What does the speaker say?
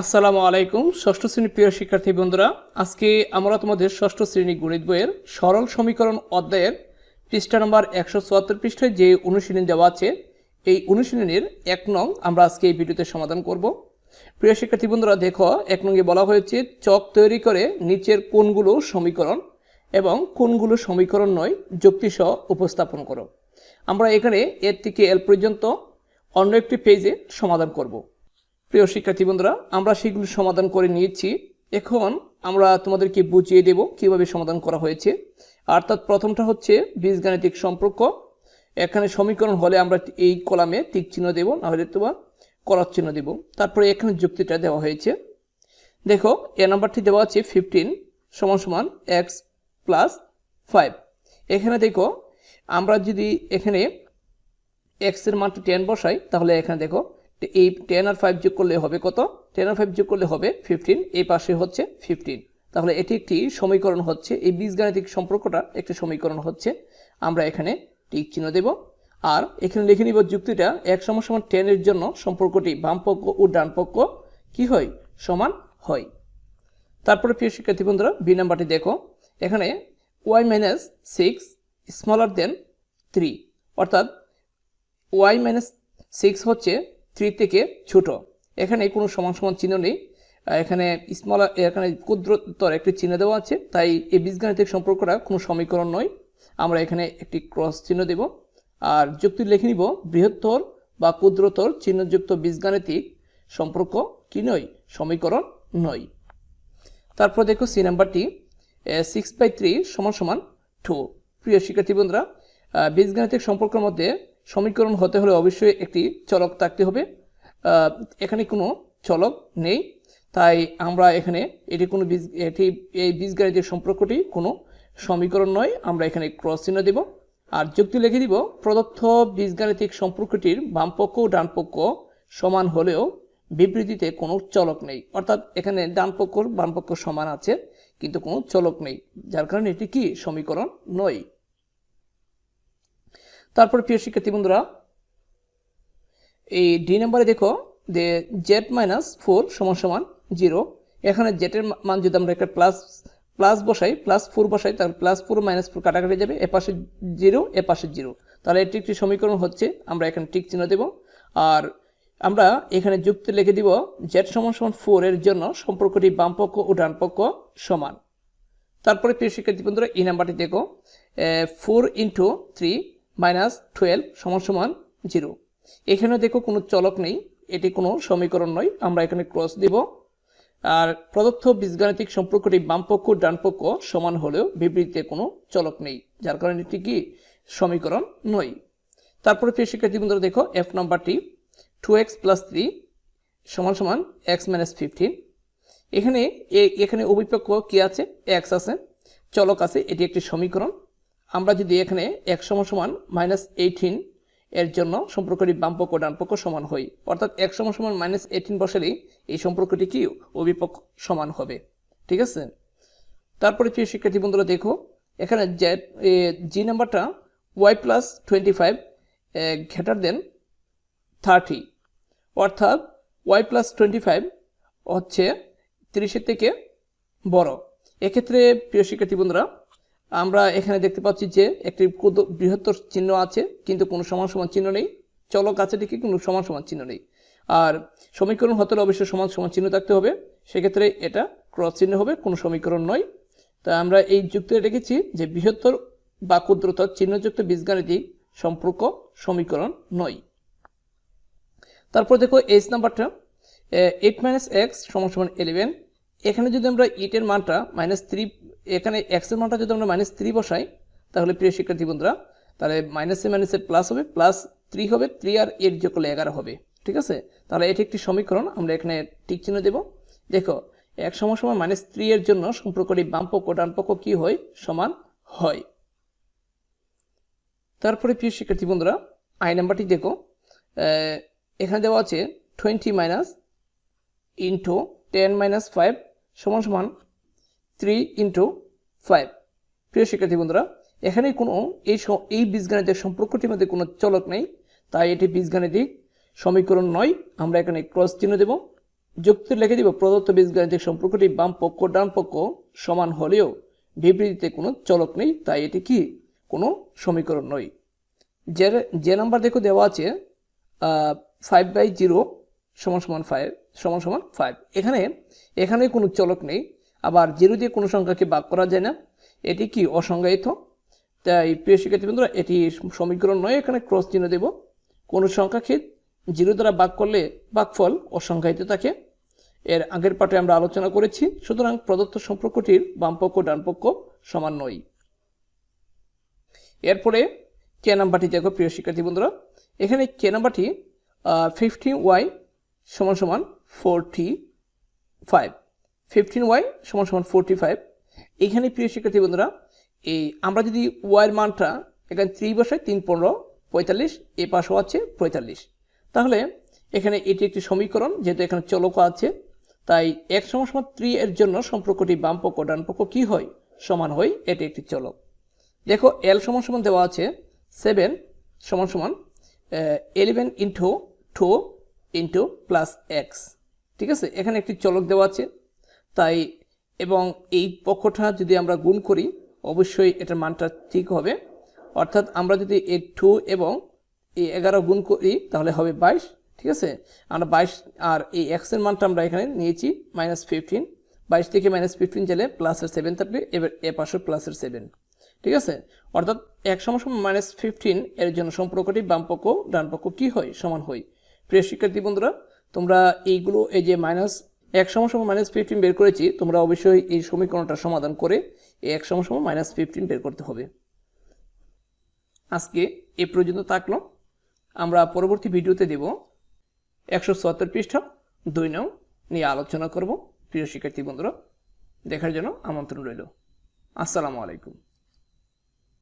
আসসালামু আলাইকুম, ষষ্ঠ শ্রেণির প্রিয় শিক্ষার্থী বন্ধুরা। আজকে আমরা তোমাদের ষষ্ঠ শ্রেণি গণিত বইয়ের সরল সমীকরণ অধ্যায়ের পৃষ্ঠা নম্বর একশো চুয়াত্তর পৃষ্ঠায় যে অনুশীলন দেওয়া আছে, এই অনুশীলনের এক নং আমরা আজকে এই ভিডিওতে সমাধান করব। প্রিয় শিক্ষার্থী বন্ধুরা, দেখো, এক নঙ্গে বলা হয়েছে, চক তৈরি করে নিচের কোনগুলো সমীকরণ এবং কোনগুলো সমীকরণ নয়, যুক্তিসহ উপস্থাপন করো। আমরা এখানে এর থেকে এল পর্যন্ত অন্য একটি পেজে সমাধান করব। প্রিয় শিক্ষার্থী বন্ধুরা, আমরা সেগুলো সমাধান করে নিয়েছি। এখন আমরা তোমাদেরকে বুঝিয়ে দেব কীভাবে সমাধান করা হয়েছে। অর্থাৎ প্রথমটা হচ্ছে বীজগাণিতিক সম্পর্ক। এখানে সমীকরণ হলে আমরা এই কলামে টিক চিহ্ন দেব, নাহলে তোমার করার চিহ্ন দেব। তারপরে এখানে যুক্তিটা দেওয়া হয়েছে। দেখো, এ নাম্বারটি দেওয়া আছে ফিফটিন সমান সমান এক্স প্লাস ফাইভ এখানে দেখো, আমরা যদি এখানে এক্সের মানটা টেন বসাই, তাহলে এখানে দেখো এই টেন আর ফাইভ যোগ করলে হবে কত? টেন আর ফাইভ যোগ করলে হবে ফিফটিন এই পাশে হচ্ছে ফিফটিন তাহলে এটি একটি সমীকরণ হচ্ছে, এই বীজগাণিতিক সম্পর্কটা একটি সমীকরণ হচ্ছে। আমরা এখানে টিক চিহ্ন দেব। আর এখানে লিখে নিব যুক্তিটা, এক সমান সমান টেনের জন্য সম্পর্কটি বাম পক্ষ ও ডান পক্ষ কি হয়? সমান হয়। তারপরে প্রিয় শিক্ষার্থী বন্ধুরা, বি নাম্বারটি দেখো। এখানে Y minus six smaller than three অর্থাৎ ওয়াই মাইনাস সিক্স হচ্ছে থ্রি থেকে ছোট। এখানে কোনো সমান সমান চিহ্ন নেই। এখানে স্মল এখানে ক্ষুদ্রতর একটি চিহ্ন দেওয়া আছে। তাই এই বীজগাণিতিক সম্পর্কটা কোনো সমীকরণ নয়। আমরা এখানে একটি ক্রস চিহ্ন দেব। আর যুক্তি লিখে নিব, বৃহত্তর বা ক্ষুদ্রতর চিহ্নযুক্ত বীজগাণিতিক সম্পর্ক কি নয়? সমীকরণ নয়। তারপর দেখো সি নাম্বারটি সিক্স বাই থ্রি সমান সমান টু প্রিয় শিক্ষার্থী বন্ধুরা বীজগাণিতিক সম্পর্কের মধ্যে সমীকরণ হতে হলে অবশ্যই একটি চলক থাকতে হবে। এখানে কোনো চলক নেই। তাই আমরা এখানে এটি কোনো বীজ, এটি, এই বীজগাণিতিক সম্পর্কটি কোনো সমীকরণ নয়। আমরা এখানে ক্রস চিহ্ন দেব। আর যুক্তি লিখে দিব, প্রদত্ত বীজগাণিতিক সম্পর্কটির বামপক্ষ ও ডানপক্ষ সমান হলেও বিবৃতিতে কোনো চলক নেই। অর্থাৎ এখানে ডান পক্ষ বাম পক্ষ সমান আছে, কিন্তু কোনো চলক নেই। যার কারণে এটি কি? সমীকরণ নয়। তারপর প্রিয় শিক্ষার্থী বন্ধুরা, এই ডি নাম্বারে দেখো যে জেড মাইনাস ফোর সমান সমান জিরো এখানে জেটের মান যদি আমরা একটা প্লাস প্লাস বসাই প্লাস ফোর বসাই, তাহলে প্লাস ফোর মাইনাস ফোর কাটাকাটি যাবে, এ পাশে জিরো এ পাশে জিরো তাহলে এটি একটি সমীকরণ হচ্ছে, আমরা এখানে টিক চিহ্ন দেব। আর আমরা এখানে যুক্তি লিখে দিব জেড সমান সমান ফোর এর জন্য সম্পর্কটি বামপক্ষ ও ডানপক্ষ সমান। তারপরে প্রিয় শিক্ষার্থী বন্ধুরা, এই নাম্বারটি দেখো four into three minus twelve সমান সমান জিরো। এখানে দেখো কোনো চলক নেই, এটি কোনো সমীকরণ নয়, আমরা এখানে ক্রস দিব। আর প্রদত্ত বীজগাণিতিক সম্পর্কটি বামপক্ষ ডানপক্ষ সমান হলেও বিবৃতিতে কোনো চলক নেই, যার কারণে এটি কি? সমীকরণ নয়। তারপরে প্রিয় শিক্ষার্থী বন্ধুরা, দেখো এফ নাম্বারটি টু এক্স প্লাস থ্রি সমান সমান এক্স মাইনাস ফিফটিন এখানে এখানে অভিপক্ষ কি আছে? এক্স আছে, চলক আছে, এটি একটি সমীকরণ। আমরা যদি এখানে এক সমান সমান মাইনাস এইটিন এর জন্য সম্পর্কটি বামপক্ষ ডানপক্ষ সমান হই, অর্থাৎ এক সমান সমান মাইনাস এইটিন বসালেই এই সম্পর্কটি কি? অভিপক্ষ সমান হবে। ঠিক আছে? তারপরে প্রিয় শিক্ষার্থী বন্ধুরা, দেখো, এখানে জি নাম্বারটা Y plus twenty five greater than thirty অর্থাৎ ওয়াই প্লাস টোয়েন্টি ফাইভ হচ্ছে তিরিশের থেকে বড়। এক্ষেত্রে প্রিয় শিক্ষার্থী বন্ধুরা আমরা এখানে দেখতে পাচ্ছি যে একটি বৃহত্তর চিহ্ন আছে, কিন্তু কোনো সমান সমান চিহ্ন নেই। চলক আছে ঠিকই কোনো সমান সমান চিহ্ন নেই। আর সমীকরণ হতে অবশ্যই সমান সমান চিহ্ন থাকতে হবে। সেক্ষেত্রে এটা ক্রস চিহ্ন হবে, কোনো সমীকরণ নয়। তা আমরা এই যুক্তিতে রেখেছি যে বৃহত্তর বা ক্ষুদ্রতর চিহ্নযুক্ত বীজগাণিতিক সম্পর্ক সমীকরণ নয়। তারপর দেখো এইচ নাম্বারটা এইট মাইনাস এক্স সমান সমান ইলেভেন এখানে যদি আমরা ইটের মানটা মাইনাস থ্রি এখানে এক্সের মানটা যদি আমরা মাইনাস থ্রি বসাই, তাহলে প্রিয় শিক্ষার্থী বন্ধুরা, তাহলে মাইনাসে মাইনাসে প্লাস হবে প্লাস থ্রি হবে থ্রি আর এইট যোগ করলে এগারো হবে, ঠিক আছে? তাহলে এটি একটি সমীকরণ, আমরা এখানে টিক চিহ্ন দেব। দেখো এক সময় সমান মাইনাস থ্রি এর জন্য সম্পর্কটি বামপক্ষ ডানপক্ষ কি হয়? সমান হয়। তারপরে প্রিয় শিক্ষার্থী বন্ধুরা আই নাম্বারটি দেখো এখানে দেওয়া আছে twenty minus into ten minus five সমান সমান থ্রি ইন্টু ফাইভ প্রিয় শিক্ষার্থী বন্ধুরা এখানে কোনো এই এই বীজগাণিতিক সম্পর্কটির মধ্যে কোনো চলক নেই, তাই এটি বীজগাণিতিক সমীকরণ নয়। আমরা এখানে ক্রস চিহ্ন দেব, যুক্তি লিখে দিব, প্রদত্ত বীজগাণিতিক সম্পর্কটি বাম পক্ষ, ডান পক্ষ সমান হলেও বিবৃতিতে কোনো চলক নেই, তাই এটি কি? কোনো সমীকরণ নয়। যে যে নাম্বার দেখো দেওয়া আছে ফাইভ বাই জিরো সমান সমান ফাইভ সমান সমান ফাইভ এখানে এখানে কোনো চলক নেই আবার জিরো দিয়ে কোনো সংখ্যাকে ভাগ করা যায় না। এটি কি অসংজ্ঞায়িত? তাই প্রিয় শিক্ষার্থী বন্ধুরা, এটি সমীকরণ নয়, এখানে ক্রস চিহ্ন দেব। কোনো সংখ্যাকে জিরো দ্বারা ভাগ করলে ভাগফল অসংজ্ঞায়িত থাকে। এর আগের পাঠে আমরা আলোচনা করেছি, সুতরাং প্রদত্ত সম্পর্কটির বামপক্ষ, ডানপক্ষ সমান নয়। এরপরে কে নাম্বারটি দেখো প্রিয় শিক্ষার্থী বন্ধুরা। এখানে কে নাম্বারটি ফিফটি ওয়াই সমান সমান ফোরটি ফাইভ ফিফটিন ওয়াই সমান সমান ফোরটি ফাইভ এখানে প্রিয় শিক্ষার্থী বন্ধুরা, এই আমরা যদি ওয়াইয়ের মানটা এখানে ত্রি বসায় তিন, পনেরো, পঁয়তাল্লিশ, এ পাশও আছে পঁয়তাল্লিশ। তাহলে এখানে এটি একটি সমীকরণ, যেহেতু এখানে চলক আছে, তাই এক সমান সমান ত্রি এর জন্য সম্পর্কটি বামপক্ষ ডানপক্ষ কি হয়? সমান হয়, এটি একটি চলক। দেখো এল সমান সমান দেওয়া আছে সেভেন সমান সমান eleven into two into plus X ঠিক আছে? এখানে একটি চলক দেওয়া আছে। তাই এবং এই পক্ষটা যদি আমরা গুণ করি, অবশ্যই এটার মানটা ঠিক হবে। অর্থাৎ আমরা যদি এই টু এবং এই এগারো গুণ করি, তাহলে হবে বাইশ, ঠিক আছে? আমরা বাইশ আর এই এক্সের মানটা আমরা এখানে নিয়েছি মাইনাস ফিফটিন বাইশ থেকে মাইনাস ফিফটিন গেলে প্লাসের সেভেন থাকবে, এবার এ পাশে প্লাসের সেভেন ঠিক আছে? অর্থাৎ এক সমান মাইনাস ফিফটিন এর জন্য সম্পর্কটি বামপক্ষ ডানপক্ষ কী হয়? সমান হয়। প্রিয় শিক্ষার্থী বন্ধুরা, তোমরা এইগুলো, এই যে মাইনাস এক সমান মাইনাস ফিফটিন বের করেছি, তোমরা অবশ্যই এই সমীকরণটা সমাধান করে এই এক সমান মাইনাস ফিফটিন বের করতে হবে। আজকে এ পর্যন্ত থাকল। আমরা পরবর্তী ভিডিওতে দেব। একশো চুয়াত্তর পৃষ্ঠা, দুই নং নিয়ে আলোচনা করব। প্রিয় শিক্ষার্থী বন্ধুরা, দেখার জন্য আমন্ত্রণ রইল। আসসালামু আলাইকুম।